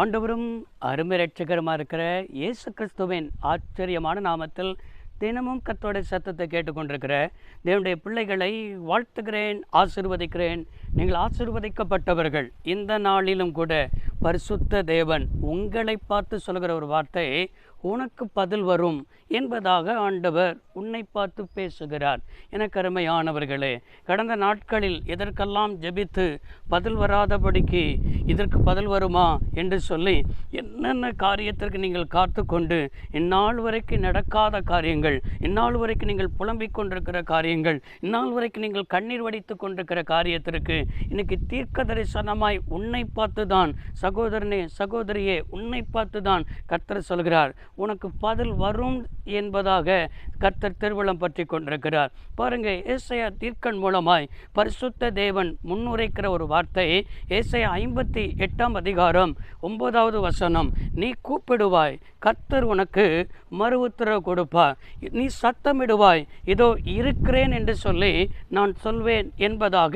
ஆண்டவரும் அருமை ரட்சகரமாக இருக்கிற இயேசு கிறிஸ்துவின் ஆச்சரியமான நாமத்தில் தினமும் கத்தோட சத்தத்தை கேட்டுக்கொண்டிருக்கிற தேவனுடைய பிள்ளைகளை வாழ்த்துகிறேன் ஆசிர்வதிக்கிறேன். நீங்கள் ஆசிர்வதிக்கப்பட்டவர்கள். இந்த நாளிலும் கூட பரிசுத்த தேவன் உங்களை பார்த்து சொல்கிற ஒரு வார்த்தை உனக்கு பதில் வரும் என்பதாக ஆண்டவர் உன்னை பார்த்து பேசுகிறார். என கருமையானவர்களே கடந்த நாட்களில் எதற்கெல்லாம் ஜெபித்து பதில் வராதபடிக்கு இதற்கு பதில் வருமா என்று சொல்லி என்னென்ன காரியத்திற்கு நீங்கள் காத்து கொண்டு இந்நாள் வரைக்கும் நடக்காத காரியங்கள் இந்நாள் வரைக்கும் நீங்கள் புலம்பிக் கொண்டிருக்கிற காரியங்கள் இந்நாள் வரைக்கும் நீங்கள் கண்ணீர் வடித்து கொண்டிருக்கிற காரியத்திற்கு இன்னைக்கு தீர்க்க தரிசனமாய் உன்னை பார்த்து தான் சகோதரனே சகோதரியே உன்னை பார்த்து தான் கர்த்தர் சொல்கிறார். உனக்கு பதில் வரும் என்பதாக கர்த்தர் திருவிழம் பற்றி கொண்டிருக்கிறார். பாருங்க ஏசையா தீர்க்கன் மூலமாய் பரிசுத்த தேவன் முன்னுரைக்கிற ஒரு வார்த்தை ஏசையா ஐம்பத்தி எட்டாம் அதிகாரம் ஒன்பதாவது வசனம். நீ கூப்பிடுவாய் கர்த்தர் உனக்கு மறு உத்தரவு கொடுப்பார். நீ சத்தமிடுவாய் இதோ இருக்கிறேன் என்று சொல்லி நான் சொல்வேன் என்பதாக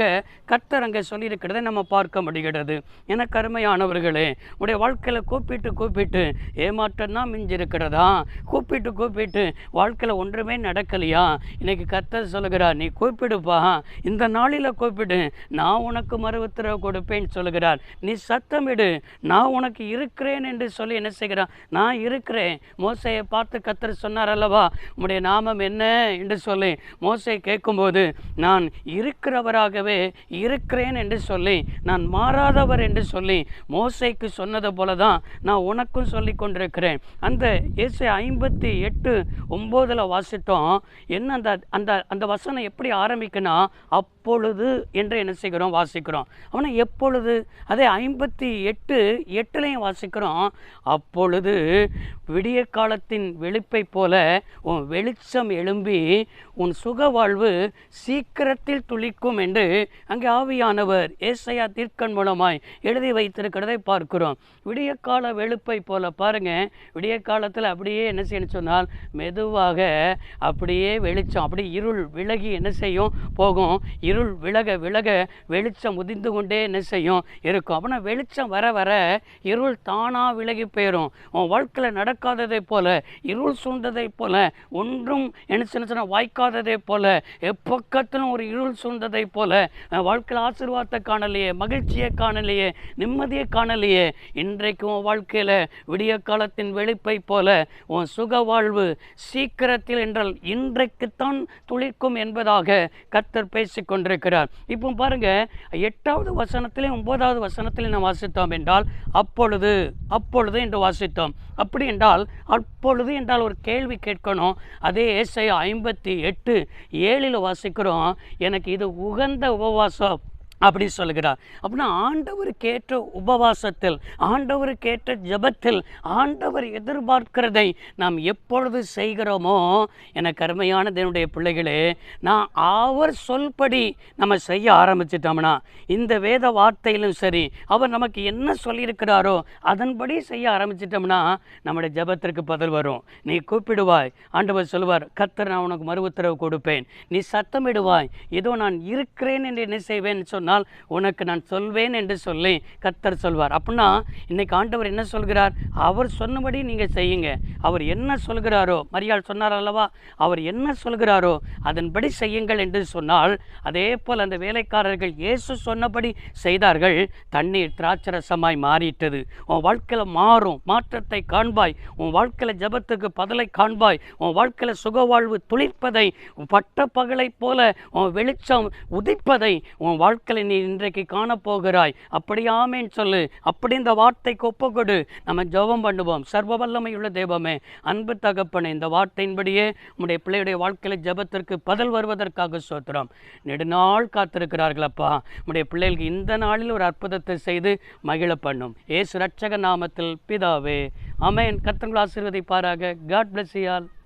கர்த்தர் அங்கே சொல்லியிருக்கிறதை நம்ம பார்க்க முடிகிறது. என கருமையானவர்களே உடைய வாழ்க்கையில் கூப்பிட்டு கூப்பிட்டு ஏமாற்றம் தான் மிஞ்சிருக்கிறதா கூப்பிட்டு கூப்பிட்டு வாழ்க்கையில் ஒன்றுமே நடக்கலையா? இன்னைக்கு கர்த்தர் சொல்லுகிறார் நீ கூப்பிடுப்பா. இந்த நாளில் கூப்பிடு. நான் உனக்கு மறு உத்தரவு கொடுப்பேன்னு சொல்லுகிறார். நீ சத்தமிடு. நான் உனக்கு இருக்கிறேன் என்று சொல்லி என்ன செய்கிறான் நான் இருக்கிறேன். மோசையை பார்த்து கத்தர் சொன்னார் அல்லவா? உம்முடைய நாமம் என்ன? என்று சொல்லி மோசை கேட்கும்போது நான் இருக்கிறவராகவே இரு இருக்கிறேன் என்று சொல்லி நான் மாறாதவர் என்று சொல்லி மோசைக்கு சொன்னது போல தான் நான் உனக்கும் சொல்லி கொண்டிருக்கிறேன். அந்த இயேசு ஐம்பத்தி எட்டு ஒம்போதில் வாசித்தோம் என்ன அந்த அந்த அந்த வசனம் எப்படி ஆரம்பிக்குன்னா அப்பொழுது என்று என்ன செய்கிறோம்? வாசிக்கிறோம். அவனை எப்பொழுது? அதே ஐம்பத்தி எட்டு எட்டுலையும் வாசிக்கிறோம். அப்பொழுது விடிய காலத்தின் வெளிப்பை போல உன் வெளிச்சம் எழும்பி உன் சுக வாழ்வு சீக்கிரத்தில் துளிக்கும் என்று அங்கே ஆவியானவர் ஏசையா தீர்க்கன் மூலமாய் எழுதி வைத்திருக்கிறதை பார்க்கிறோம். விடிய கால வெளுப்பை போல பாருங்க. விடிய காலத்தில் அப்படியே என்ன செய்யணும் சொன்னால் மெதுவாக அப்படியே வெளிச்சம் அப்படி இருள் விலகி என்ன செய்யும்? போகும். இருள் விலக விலக வெளிச்சம் உதிந்து கொண்டே என்ன செய்யும்? இருக்கும். அப்படின்னா வெளிச்சம் வர வர இருள் தானாக விலகி போயிடும் உன் வாழ்க்கையில் நடக்காததை போல இருள் சூழ்ந்ததை போல ஒன்றும் என்ன சின்ன சின்ன வாய்க்காததை போல எப்பக்கத்திலும் ஒரு இருள் சூழ்ந்ததை போல வாழ்க்கையில் ஆசீர்வாதத்தை காணலையே மகிழ்ச்சியை காணலையே நிம்மதியை காணலையே. இன்றைக்கு உன் வாழ்க்கையில் விடிய காலத்தின் வெளிப்பை போல உன் சுக வாழ்வு சீக்கிரத்தில் என்றால் இன்றைக்குத்தான் துளிர்க்கும் என்பதாக கத்தர் பேசி கொண்டிருக்கிறார். இப்போ பாருங்க எட்டாவது வசனத்திலையும் ஒன்பதாவது வசனத்திலையும் நாம் வாசித்தோம் என்றால் அப்பொழுது அப்பொழுது என்று வாசித்தோம். அப்படி என்றால் அப்பொழுது என்றால் ஒரு கேள்வி கேட்கணும். அதே ஏசையா ஐம்பத்தி எட்டு ஏழில் வாசிக்கிறோம் எனக்கு இது உகந்த உபவாசம். அப்படி சொல்கிறார் அப்படின்னா ஆண்டவர் கேட்ட உபவாசத்தில் ஆண்டவர் கேட்ட ஜெபத்தில் ஆண்டவர் எதிர்பார்க்கிறதை நாம் எப்பொழுது செய்கிறோமோ என கருமையான தேவனுடைய பிள்ளைகளே நான் அவர் சொல்படி நம்ம செய்ய ஆரம்பிச்சிட்டோம்னா இந்த வேத வார்த்தையிலும் சரி அவர் நமக்கு என்ன சொல்லியிருக்கிறாரோ அதன்படி செய்ய ஆரம்பிச்சிட்டோம்னா நம்முடைய ஜெபத்திற்கு பதில் வரும். நீ கூப்பிடுவாய். ஆண்டவர் சொல்வார் கத்தர் நான் உனக்கு மறு உத்தரவு கொடுப்பேன். நீ சத்தமிடுவாய். ஏதோ நான் இருக்கிறேன் என்று என்ன செய்வேன்? சொன்னால் உனக்கு நான் சொல்வேன் என்று சொல்லி கத்தர் சொல்வார். அப்படின்னா இன்னைக்கு ஆண்டவர் என்ன சொல்கிறார்? அவர் சொன்னபடி நீங்கள் செய்யுங்க. அவர் என்ன சொல்கிறாரோ மரியாள் சொன்னார் அல்லவா? அவர் என்ன சொல்கிறாரோ அதன்படி செய்யுங்கள் என்று சொன்னால் அதே போல் அந்த வேலைக்காரர்கள் இயேசு சொன்னபடி செய்தார்கள் தண்ணீர் திராட்சரசமாய் மாறிட்டது. உன் வாழ்க்கையில் மாறும் மாற்றத்தை காண்பாய். உன் வாழ்க்கையில் ஜெபத்துக்கு பதிலை காண்பாய். உன் வாழ்க்கையில் சுகவாழ்வு துளிர்ப்பதை பட்ட பகலைப் போல உன் வெளிச்சம் உதிப்பதை உன் வாழ்க்கையில் நீ இன்றைக்கு காணப்போகிறாய். அப்படியாமேன்னு சொல்லு. அப்படி இந்த வார்த்தைக்கு ஒப்புக்கொடு. நம்ம ஜெபம் பண்ணுவோம். சர்வ வல்லமையுள்ள தெய்வமே அன்பு தகப்பனே இந்த வார்த்தையின்படியே உம்முடைய பிள்ளையுடைய வாழ்க்கையில் ஜெபத்திற்கு பதில் வருவதற்காக சோத்திரம் நெடுநாள் காத்திருக்கிறார்களப்பா உம்முடைய பிள்ளைகளுக்கு இந்த நாளில் ஒரு அற்புதத்தை செய்து மகிழ பண்ணும். ஏசு ரட்சக நாமத்தில் பிதாவே. அமேன் கத்தங்கள் ஆசீர்வதிப்பாராக. God bless you all.